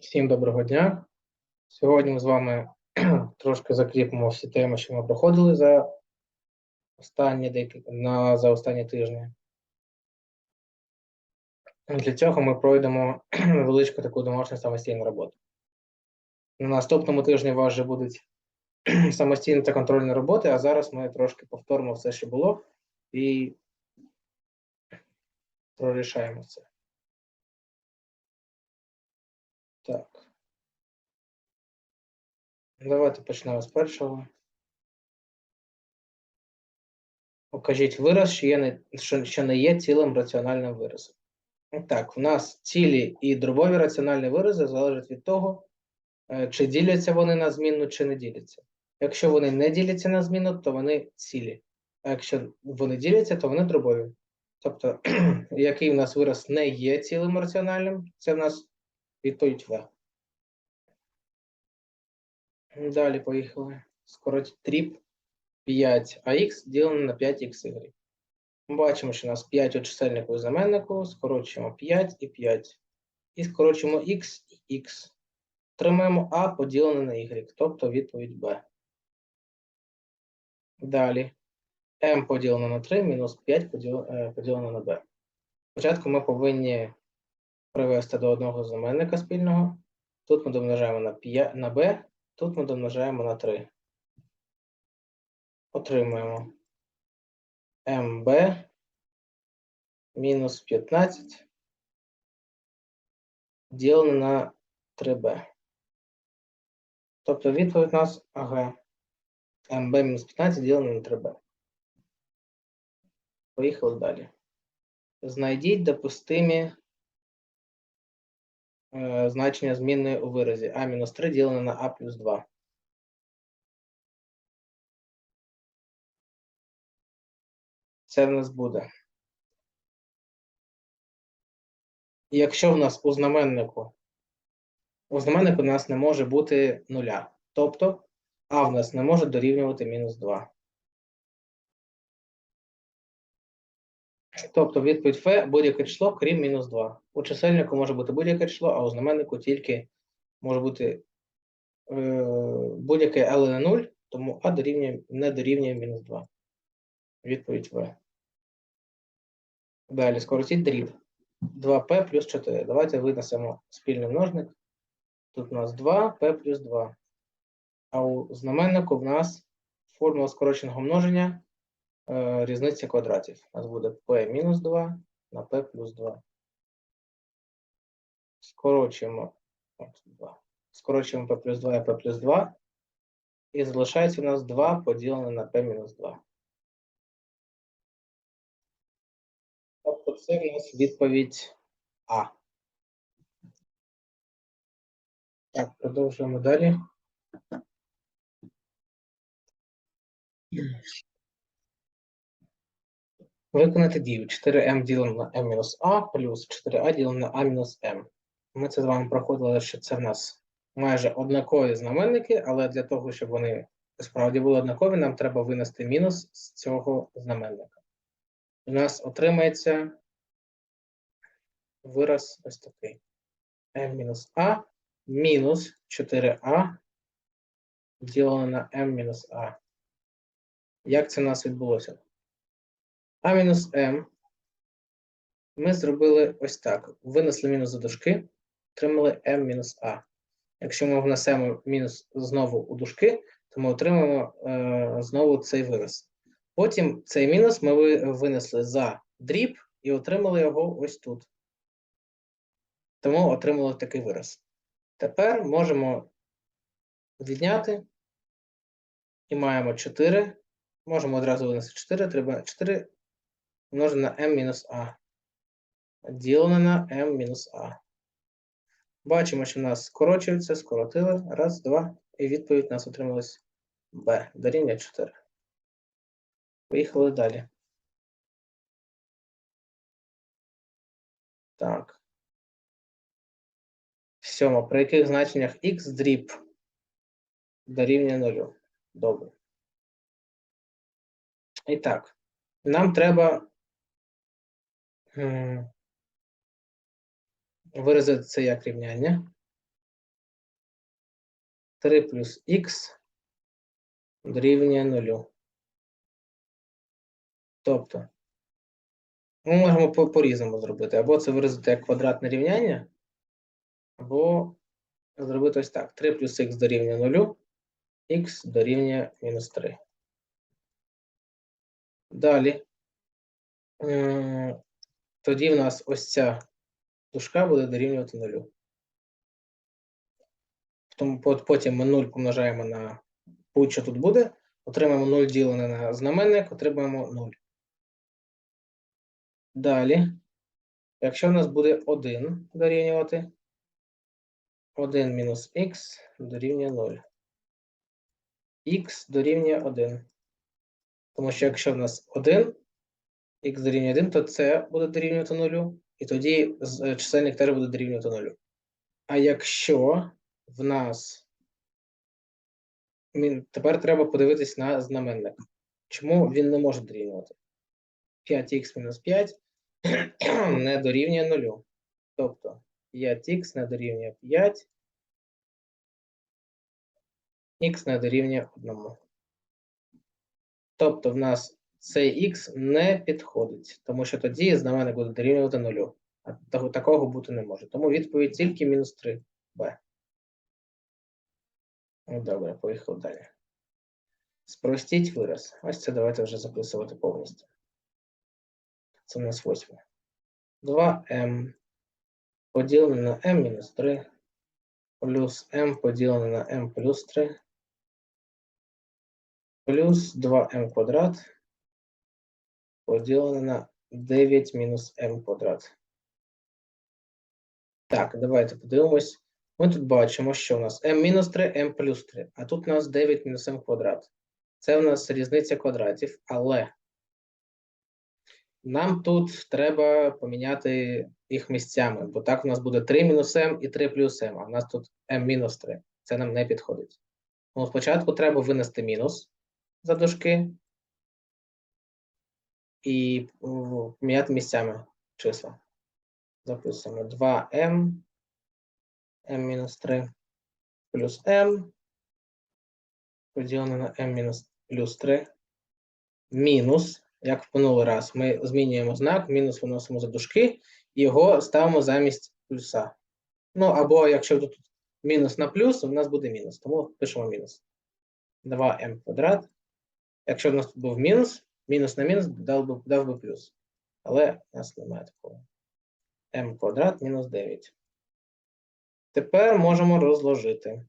Всім доброго дня. Сьогодні ми з вами трошки закріпимо всі теми, що ми проходили за останні на за останні тижні. Для цього ми пройдемо невеличку таку домашню самостійну роботу. На наступному тижні у вас вже будуть самостійні та контрольні роботи, а зараз ми трошки повторимо все, що було, і прорішаємо це. Так. Давайте почнемо з першого. Покажіть вираз, що, є не, що, що не є цілим раціональним виразом. Так, в нас цілі і дробові раціональні вирази залежать від того, е, чи діляться вони на змінну, чи не діляться. Якщо вони не діляться на змінну, то вони цілі. А якщо вони діляться, то вони дробові. Тобто, який в нас вираз не є цілим раціональним, це в нас відповідь В. Далі поїхали. Скоротить тріп 5ах ділено на 5xy. Ми бачимо, що у нас 5 у чисельнику і знаменнику, скорочуємо 5 і 5. І скорочуємо x і x. Отримаємо а поділене на y, тобто відповідь b. Далі m поділено на 3 мінус 5 поділено на b. Спочатку ми повинні привести до одного знаменника спільного. Тут ми домножаємо на 5, на b, тут ми домножаємо на 3. Отримуємо mb мінус 15 ділене на 3b. Тобто відповідь у нас ага. mb мінус 15 ділене на 3b. Поїхали далі. Знайдіть допустимі значення змінної у виразі а мінус 3 ділене на а плюс 2. Це в нас буде. Якщо в нас у знаменнику, у знаменнику у нас не може бути нуля. Тобто а в нас не може дорівнювати мінус 2. Тобто відповідь Ф будь-яке число, крім мінус 2. У чисельнику може бути будь-яке число, а у знаменнику тільки може бути е, будь-яке, але не 0, тому А дорівнює, не дорівнює мінус 2. Відповідь В. Далі скоротіть дріб. 2П плюс 4. Давайте винесемо спільний множник. Тут у нас 2П плюс 2. А у знаменнику в нас формула скороченого множення різниця квадратів. У нас буде P мінус 2 на P плюс 2. Скорочуємо, от, 2. скорочуємо P плюс 2 і P плюс 2. І залишається у нас 2 поділене на P мінус 2. Тобто це в нас відповідь А. Так, продовжуємо далі. Виконати дію 4m ділено на m-а плюс 4а ділено на a-m. Ми це з вами проходили, що це в нас майже однакові знаменники, але для того, щоб вони справді були однакові, нам треба винести мінус з цього знаменника. У нас отримається вираз ось такий. m-а мінус 4а ділено на m-а. Як це у нас відбулося? А мінус М ми зробили ось так. Винесли мінус за дужки, отримали m мінус А. Якщо ми внесемо мінус знову у дужки, то ми отримаємо е, знову цей вираз. Потім цей мінус ми винесли за дріб і отримали його ось тут. Тому отримали такий вираз. Тепер можемо відняти і маємо 4. Можемо одразу винести 4, треба 4 множить на m мінус а. Ділене на m мінус а. Бачимо, що в нас скорочується, скоротили. Раз, два. І відповідь у нас отрималась b. Дорівнює 4. Поїхали далі. Так. Сьома. При яких значеннях x дріб дорівнює 0? Добре. І так, нам треба виразити це як рівняння. 3 плюс х дорівнює 0. Тобто, ми можемо по- по-різному зробити. Або це виразити як квадратне рівняння, або зробити ось так. 3 плюс х дорівнює 0, х дорівнює мінус 3. Далі. Тоді в нас ось ця дужка буде дорівнювати 0. Тому потім ми 0 помножаємо на будь-що тут буде, отримаємо 0 ділене на знаменник, отримаємо 0. Далі, якщо в нас буде 1 дорівнювати, 1 мінус х дорівнює 0. х дорівнює 1. Тому що якщо в нас 1, х дорівнює 1, то це буде дорівнювати 0, і тоді е, чисельник теж буде дорівнювати 0. А якщо в нас тепер треба подивитись на знаменник. Чому він не може дорівнювати? 5х мінус 5 не дорівнює 0. Тобто 5х не дорівнює 5, х не дорівнює 1. Тобто в нас цей х не підходить, тому що тоді знаменник буде дорівнювати 0. А такого бути не може. Тому відповідь тільки мінус 3b. Ну, Добре, поїхав далі. Спростіть вираз. Ось це давайте вже записувати повністю. Це у нас восьме. 2m поділене на m мінус 3 плюс m поділене на m плюс 3 плюс 2m квадрат поділене на 9 мінус m квадрат. Так, давайте подивимось. Ми тут бачимо, що у нас m мінус 3, m плюс 3, а тут у нас 9 мінус m квадрат. Це у нас різниця квадратів, але нам тут треба поміняти їх місцями, бо так у нас буде 3 мінус m і 3 плюс m, а в нас тут m мінус 3. Це нам не підходить. Тому спочатку треба винести мінус за дужки і поміняти місцями числа. Записуємо 2m, m мінус 3 плюс m поділене на m плюс 3, мінус, як в минулий раз, ми змінюємо знак, мінус виносимо за дужки і його ставимо замість плюса. Ну, або якщо тут мінус на плюс, у нас буде мінус, тому пишемо мінус. 2m квадрат. Якщо в нас тут був мінус, мінус на мінус дав би, дав би плюс. Але у нас немає такого. m квадрат мінус 9. Тепер можемо розложити.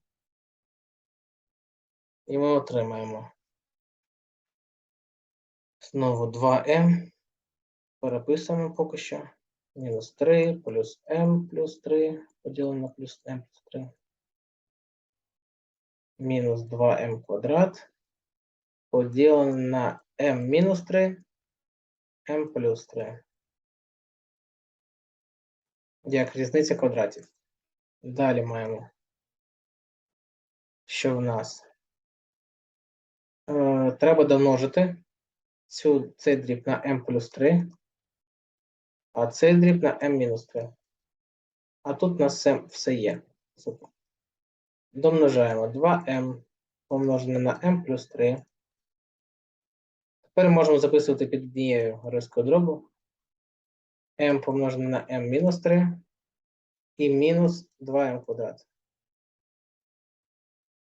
І ми отримаємо знову 2m. Переписуємо поки що. Мінус 3 плюс m плюс 3 поділено плюс m плюс 3. Мінус 2m квадрат поділене на m мінус 3, m плюс 3. Як різниця квадратів. Далі маємо, що в нас е, треба домножити цю, цей дріб на m плюс 3, а цей дріб на m мінус 3. А тут у нас все, все є. Супер. Домножаємо 2m помножене на m плюс 3. Тепер можемо записувати під однією рискою дробу. m помножене на m мінус 3 і мінус 2m квадрат.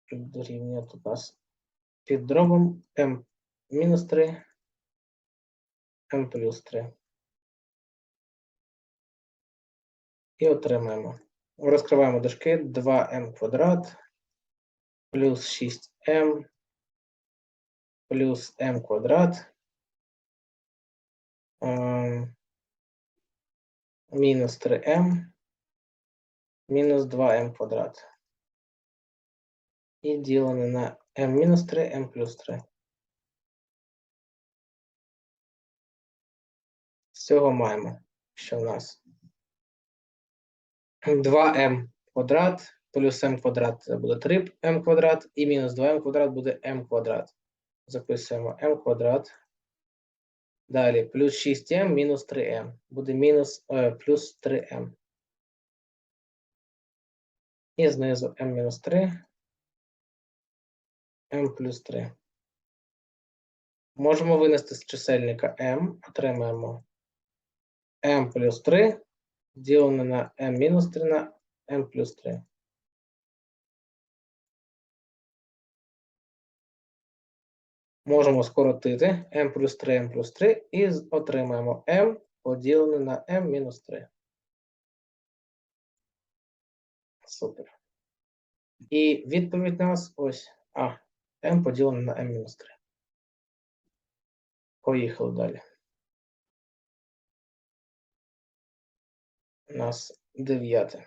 Тут у нас під дробом m мінус 3, m плюс 3. І отримаємо. Розкриваємо дужки 2m квадрат плюс 6m плюс m квадрат мінус 3m мінус 2m квадрат. І ділене на m мінус 3, m плюс 3. З маємо, що в нас 2m квадрат плюс m квадрат це буде 3m квадрат, і мінус 2m квадрат буде m квадрат. Записуємо m квадрат. Далі плюс 6m мінус 3m. Буде мінус е, плюс 3m. І знизу m мінус 3 m плюс 3. Можемо винести з чисельника m, отримаємо m плюс 3 ділене на m мінус 3 на m плюс 3. Можемо скоротити m плюс 3, m плюс 3 і отримаємо m поділене на m мінус 3. Супер. І відповідь нас ось А. m поділене на m мінус 3. Поїхали далі. У нас дев'яте.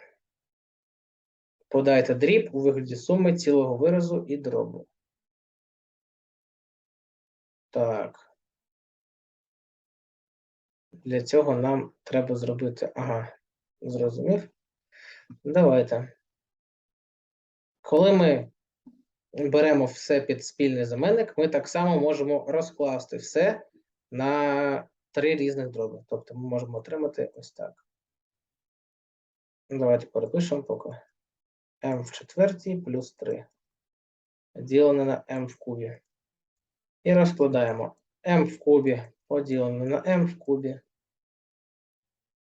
Подайте дріб у вигляді суми цілого виразу і дробу. Так. Для цього нам треба зробити. Ага, зрозумів. Давайте. Коли ми беремо все під спільний знаменник, ми так само можемо розкласти все на три різних дроби. Тобто ми можемо отримати ось так. Давайте перепишемо поки. m в четвертій плюс 3. Ділене на m в кубі. І розкладаємо m в кубі поділене на m в кубі.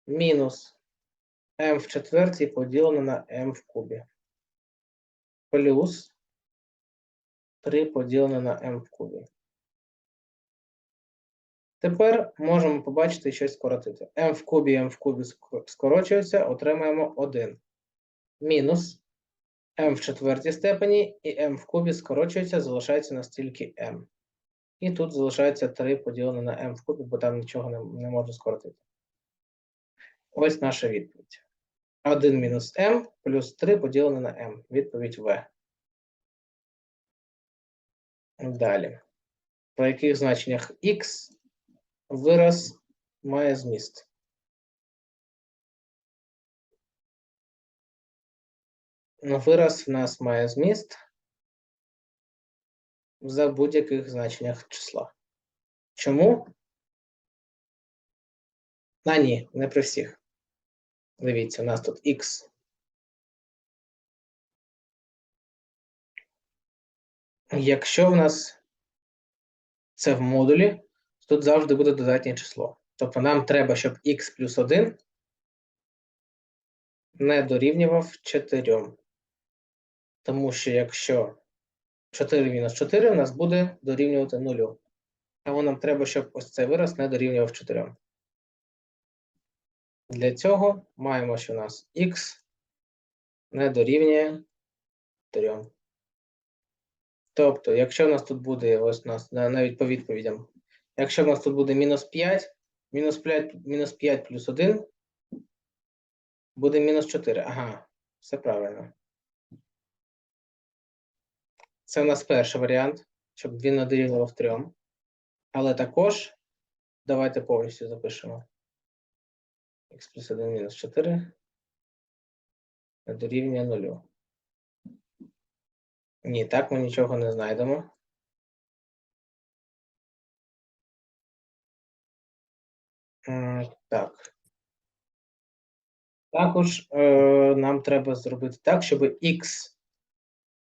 Мінус m в четвертій поділене на m в кубі. Плюс 3 поділене на m в кубі. Тепер можемо побачити щось скоротити. m в кубі, m в кубі скорочується, отримаємо 1. Мінус m в четвертій степені і m в кубі скорочується, залишається настільки m. І тут залишається 3 поділене на m в кубі, бо там нічого не, не можна скоротити. Ось наша відповідь. 1 мінус m плюс 3 поділене на m. Відповідь В. Далі. По яких значеннях x вираз має зміст? Вираз в нас має зміст за будь-яких значеннях числа. Чому? А, ні, не при всіх. Дивіться, у нас тут x. Якщо в нас це в модулі, тут завжди буде додатнє число. Тобто нам треба, щоб x плюс 1 не дорівнював 4. Тому що якщо 4 мінус 4 у нас буде дорівнювати 0. Тому нам треба, щоб ось цей вираз не дорівнював 4. Для цього маємо, що у нас x не дорівнює 3. Тобто, якщо в нас тут буде, ось у нас навіть по відповідям, якщо в нас тут буде мінус 5, мінус 5, мінус 5 плюс 1, буде мінус 4. Ага, все правильно. Це у нас перший варіант, щоб він дорівнював 3. Але також давайте повністю запишемо. х плюс 1 мінус 4 дорівнює 0. Ні, так ми нічого не знайдемо. Так. Також е, нам треба зробити так, щоб х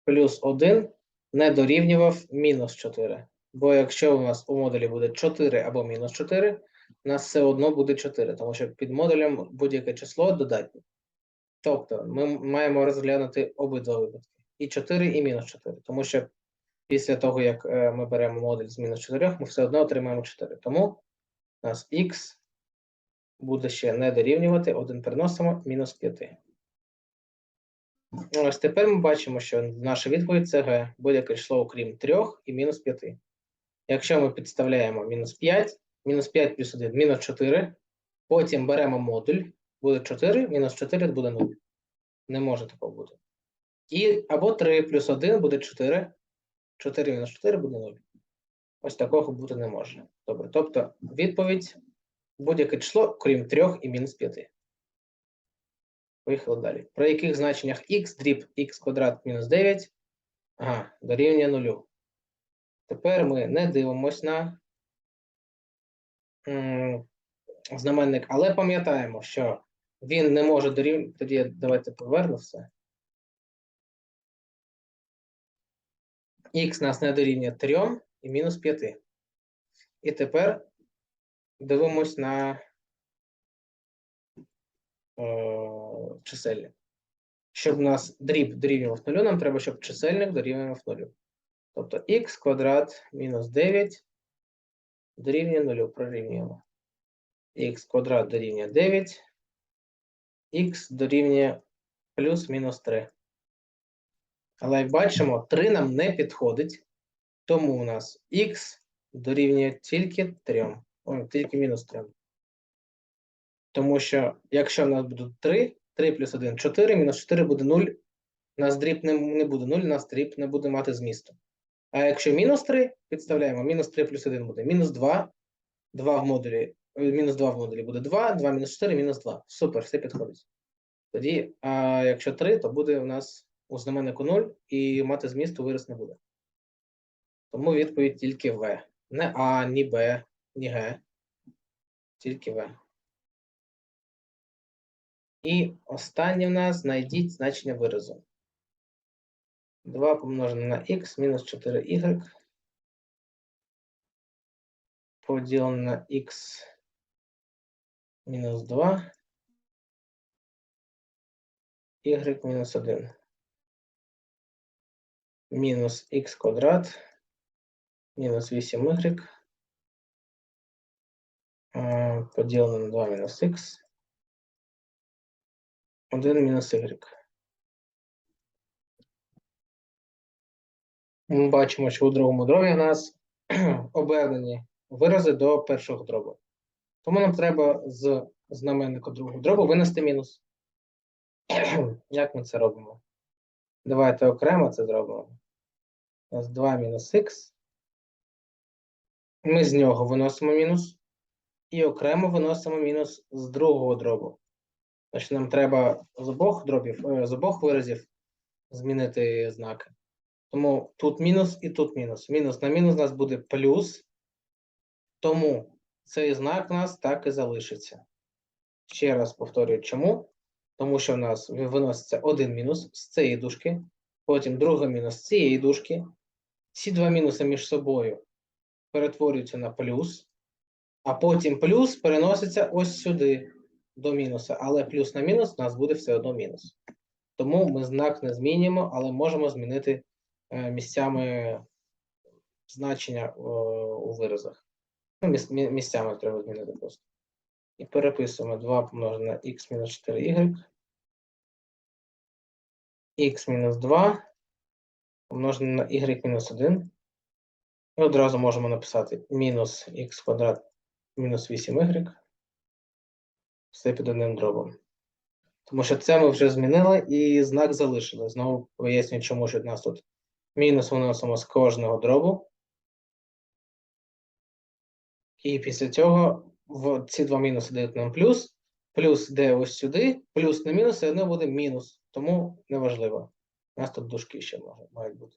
плюс 1 не дорівнював мінус 4. Бо якщо у нас у модулі буде 4 або мінус 4, у нас все одно буде 4, тому що під модулем будь-яке число додатнє. Тобто ми маємо розглянути обидва випадки. І 4, і мінус 4. Тому що після того, як е, ми беремо модуль з мінус 4, ми все одно отримаємо 4. Тому у нас х буде ще не дорівнювати, 1 переносимо, мінус 5. Ось тепер ми бачимо, що наша відповідь це Г. Будь-яке число, окрім 3 і мінус 5. Якщо ми підставляємо мінус 5, мінус 5 плюс 1, мінус 4, потім беремо модуль, буде 4, мінус 4 буде 0. Не може такого бути. І або 3 плюс 1 буде 4, 4 мінус 4 буде 0. Ось такого бути не може. Добре, тобто відповідь будь-яке число, крім 3 і мінус 5. Поїхали далі. Про яких значеннях х дріб х квадрат мінус 9 ага, дорівнює 0. Тепер ми не дивимось на знаменник, але пам'ятаємо, що він не може дорівнювати. Тоді давайте поверну все. х нас не дорівнює 3 і мінус 5. І тепер дивимось на е, чисельник. Щоб у нас дріб дорівнював нулю, нам треба, щоб чисельник дорівнював нулю. Тобто х квадрат мінус 9 дорівнює нулю. Прорівнюємо. х квадрат дорівнює 9, х дорівнює плюс-мінус 3. Але як бачимо, 3 нам не підходить, тому у нас х дорівнює тільки 3, ой, тільки мінус 3. Тому що якщо в нас будуть 3, 3 плюс 1 4, мінус 4 буде 0, нас дріб не, не буде 0, нас дріб не буде мати змісту. А якщо мінус 3, підставляємо, мінус 3 плюс 1 буде мінус 2, 2 в модулі, е, мінус 2 в модулі буде 2, 2 мінус 4, мінус 2. Супер, все підходить. Тоді, а якщо 3, то буде у нас у знаменнику 0 і мати змісту вираз не буде. Тому відповідь тільки В. Не А, ні Б, ні Г. Тільки В. І останнє в нас знайдіть значення виразу. 2 помножене на х мінус 4y поділене на х мінус 2 y мінус 1 мінус х квадрат мінус 8y е, поділене на 2 мінус х 1 мінус y. Ми бачимо, що у другому дробі у нас обернені вирази до першого дробу. Тому нам треба з знаменника другого дробу винести мінус. Як ми це робимо? Давайте окремо це зробимо. У нас 2 мінус х. Ми з нього виносимо мінус. І окремо виносимо мінус з другого дробу. Значить, нам треба з обох дробів, е, з обох виразів змінити знаки. Тому тут мінус і тут мінус. Мінус на мінус у нас буде плюс. Тому цей знак у нас так і залишиться. Ще раз повторюю, чому? Тому що в нас виноситься один мінус з цієї дужки, потім другий мінус з цієї дужки. Ці два мінуси між собою перетворюються на плюс, а потім плюс переноситься ось сюди до мінуса. Але плюс на мінус у нас буде все одно мінус. Тому ми знак не змінюємо, але можемо змінити е, місцями значення е, у виразах. Ну, місцями треба змінити просто. І переписуємо 2 помножене на х мінус 4y. х мінус 2 помножене на y мінус 1. І одразу можемо написати мінус х квадрат мінус 8y. Все під одним дробом. Тому що це ми вже змінили і знак залишили. Знову пояснюю, чому ж у нас тут мінус виносимо з кожного дробу. І після цього в ці два мінуси дають нам плюс. Плюс йде ось сюди, плюс на мінус, і одне буде мінус. Тому неважливо. У нас тут дужки ще мають бути.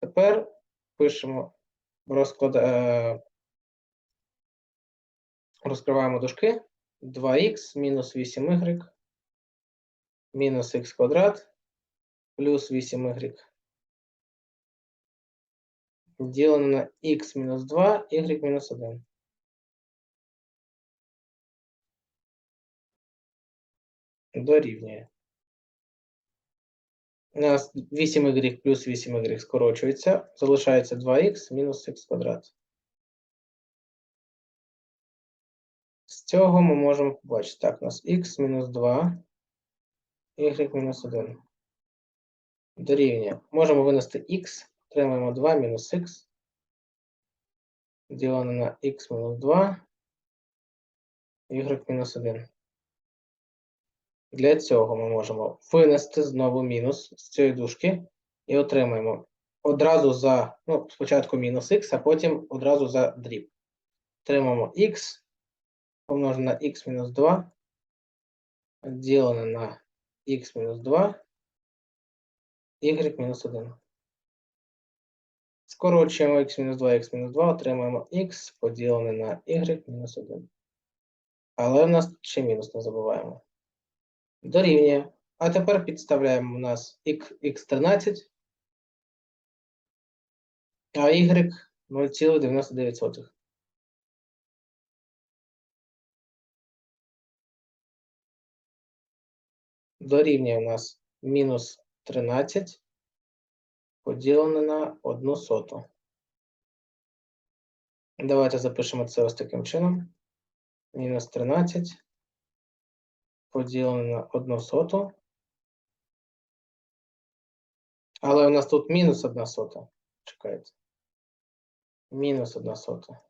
Тепер пишемо розклад. Е, розкриваємо дужки. 2х мінус 8y мінус х квадрат плюс 8y ділено на х мінус 2, y мінус 1. Дорівнює. У нас 8y плюс 8y скорочується. Залишається 2х мінус х квадрат. Цього ми можемо побачити. Так, у нас х мінус 2, y мінус 1. Дорівнює. Можемо винести х, отримаємо 2 мінус х. Ділено на х мінус 2, y мінус 1. Для цього ми можемо винести знову мінус з цієї дужки і отримаємо одразу за, ну, спочатку мінус х, а потім одразу за дріб. Отримаємо х помножене на х мінус 2, ділене на х мінус 2, y мінус 1. Скорочуємо х мінус 2, х мінус 2, отримаємо х поділене на y мінус 1. Але в нас ще мінус не забуваємо. Дорівнює. А тепер підставляємо у нас x13 А y 0,99. Дорівнює у нас мінус 13 поділене на 1 соту. Давайте запишемо це ось таким чином. Мінус 13 поділене на 1 соту. Але у нас тут мінус 1 сота. Чекайте. Мінус 1 сота.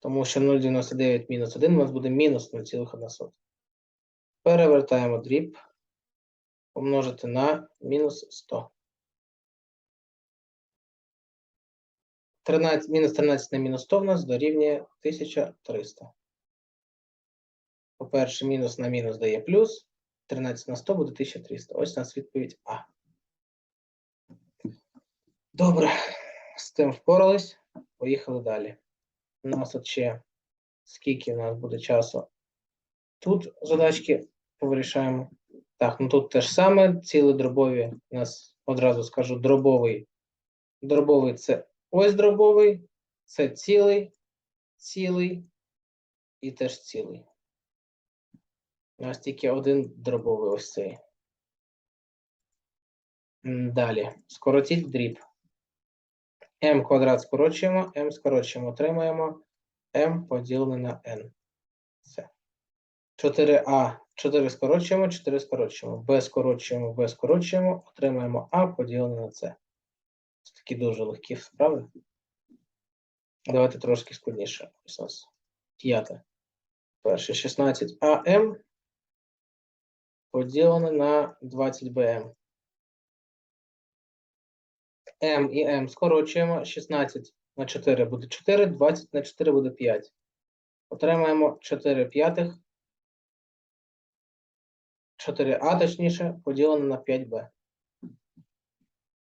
Тому що 0,99 мінус 1 у нас буде мінус 0,1 сота. Перевертаємо дріб. Помножити на мінус 100. 13, мінус 13 на мінус 100 в нас дорівнює 1300. По-перше, мінус на мінус дає плюс. 13 на 100 буде 1300. Ось у нас відповідь А. Добре, з тим впорались. Поїхали далі. У нас ще скільки у нас буде часу. Тут задачки повирішаємо. Так, ну тут те ж саме, цілі дробові. У нас одразу скажу дробовий. Дробовий це ось дробовий, це цілий, цілий і теж цілий. У нас тільки один дробовий ось цей. Далі. Скоротіть дріб. m квадрат скорочуємо, m скорочуємо, отримаємо m поділене на n. Все. 4a, 4 скорочуємо, 4 скорочуємо. b скорочуємо, b скорочуємо, отримаємо a поділене на c. Це такі дуже легкі справи. Давайте трошки складніше. Ось у нас п'яте. Перше 16 АМ поділене на 20 БМ. М і М скорочуємо. 16 на 4 буде 4, 20 на 4 буде 5. Отримаємо 4 п'ятих. 4А, точніше, поділене на 5Б.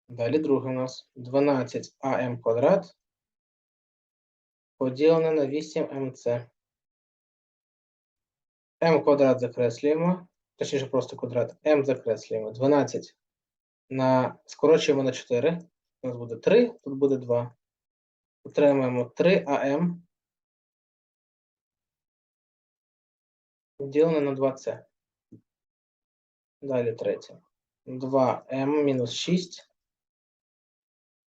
Далі друге у нас 12 АМ квадрат поділене на 8МЦ. М квадрат закреслюємо, точніше просто квадрат. М закреслюємо. 12 на скорочуємо на 4. У нас буде 3, тут буде 2. Отримаємо 3 АМ поділене на 2С. Далі третє. 2М мінус 6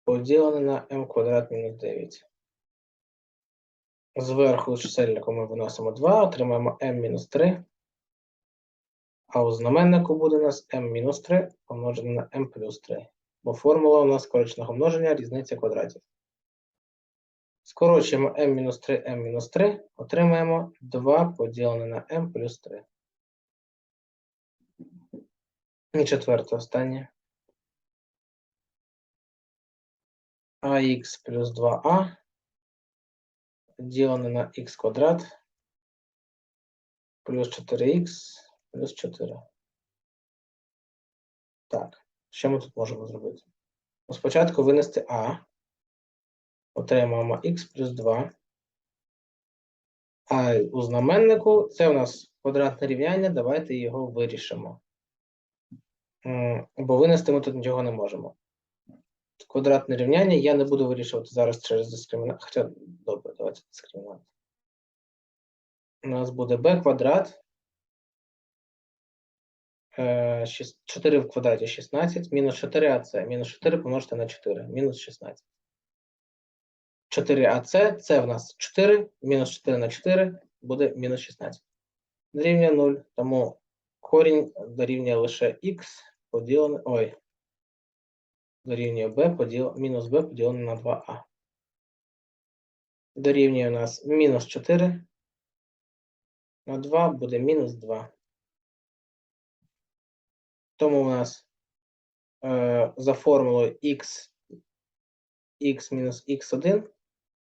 поділене на М квадрат мінус 9. Зверху чисельнику ми виносимо 2, отримаємо m-3. А у знаменнику буде у нас m-3 помножене на m плюс 3. Бо формула у нас скороченого множення різниця квадратів. Скорочуємо m-3, m-3, отримаємо 2 поділене на m плюс 3. І четверте останнє. ax плюс 2a поділене на х квадрат плюс 4х плюс 4. Так, що ми тут можемо зробити? Ну, спочатку винести а. Отримаємо х плюс 2. А у знаменнику це у нас квадратне рівняння. Давайте його вирішимо. Бо винести ми тут нічого не можемо. Квадратне рівняння я не буду вирішувати зараз через дискримінацію. Хоча, добре, давайте дискримінацію. У нас буде b квадрат. 4 в квадраті 16, мінус 4 АЦ. Мінус 4 помножити на 4, мінус 16. 4 АЦ, це в нас 4, мінус 4 на 4 буде мінус 16. Дорівнює 0, тому корінь дорівнює лише х поділене, ой, дорівнює b поділ, мінус b поділене на 2а. Дорівнює у нас мінус 4 на 2 буде мінус 2. Тому у нас е, за формулою x, x мінус x1,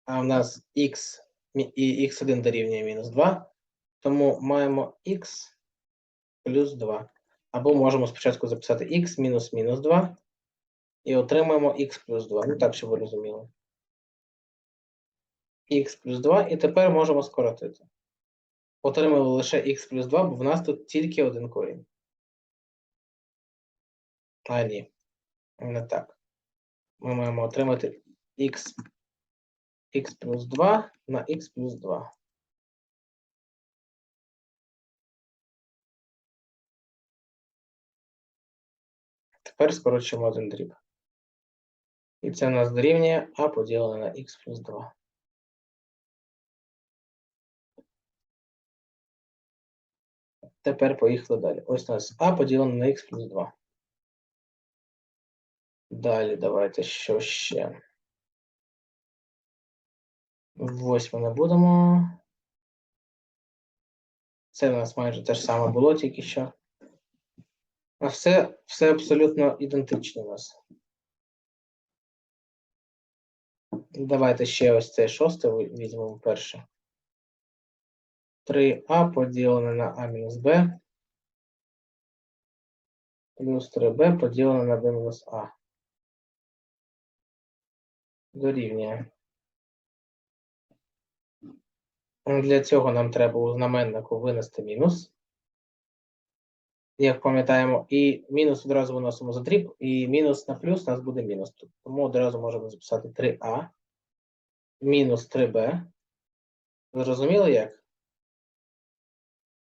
а в нас x і x1 дорівнює мінус 2, тому маємо x плюс 2. Або можемо спочатку записати x мінус мінус 2 і отримаємо x плюс 2. Ну так, щоб ви розуміли. x плюс 2, і тепер можемо скоротити. Отримали лише x плюс 2, бо в нас тут тільки один корінь. А ні, не так. Ми маємо отримати х, х плюс 2 на х плюс 2. Тепер скорочуємо один дріб. І це у нас дорівнює а поділене на х плюс 2. Тепер поїхали далі. Ось у нас а поділене на х плюс 2. Далі давайте що ще. Восьме не будемо. Це в нас майже те ж саме було тільки що. А все, все абсолютно ідентично у нас. Давайте ще ось це шосте візьмемо перше. 3а поділене на а мінус b плюс 3b поділене на b мінус а. Дорівнює. Для цього нам треба у знаменнику винести мінус. Як пам'ятаємо, і мінус одразу виносимо за дріб, і мінус на плюс у нас буде мінус. Тому одразу можемо записати 3а мінус 3b. Зрозуміли як?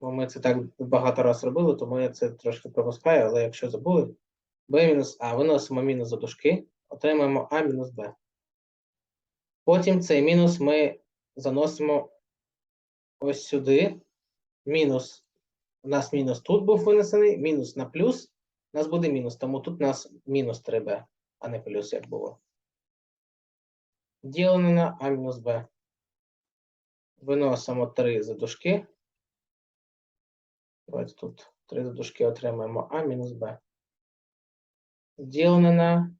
Бо ми це так багато раз робили, тому я це трошки пропускаю, але якщо забули, b мінус а виносимо мінус за дужки, отримаємо а мінус b. Потім цей мінус ми заносимо ось сюди. Мінус. У нас мінус тут був винесений, мінус на плюс. У нас буде мінус, тому тут у нас мінус 3b, а не плюс, як було. Ділене на а мінус b. Виносимо 3 за дужки. Давайте тут 3 за дужки отримаємо а мінус b. Ділене на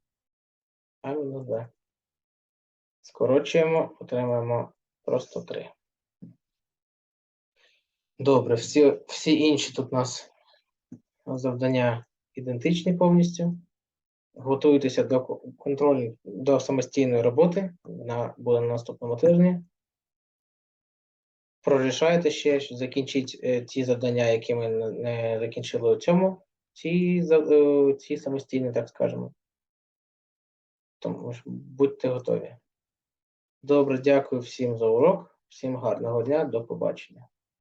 а мінус b. Скорочуємо, отримаємо просто 3. Добре, всі, всі інші тут у нас завдання ідентичні повністю. Готуйтеся до ко- контролю до самостійної роботи. Вона буде на наступному тижні. Прорішайте ще, закінчіть е, ті завдання, які ми не- закінчили у цьому, ці, е, ці самостійні, так скажемо. Тому ж будьте готові. Добре, дякую всім за урок. Всім гарного дня, до побачення.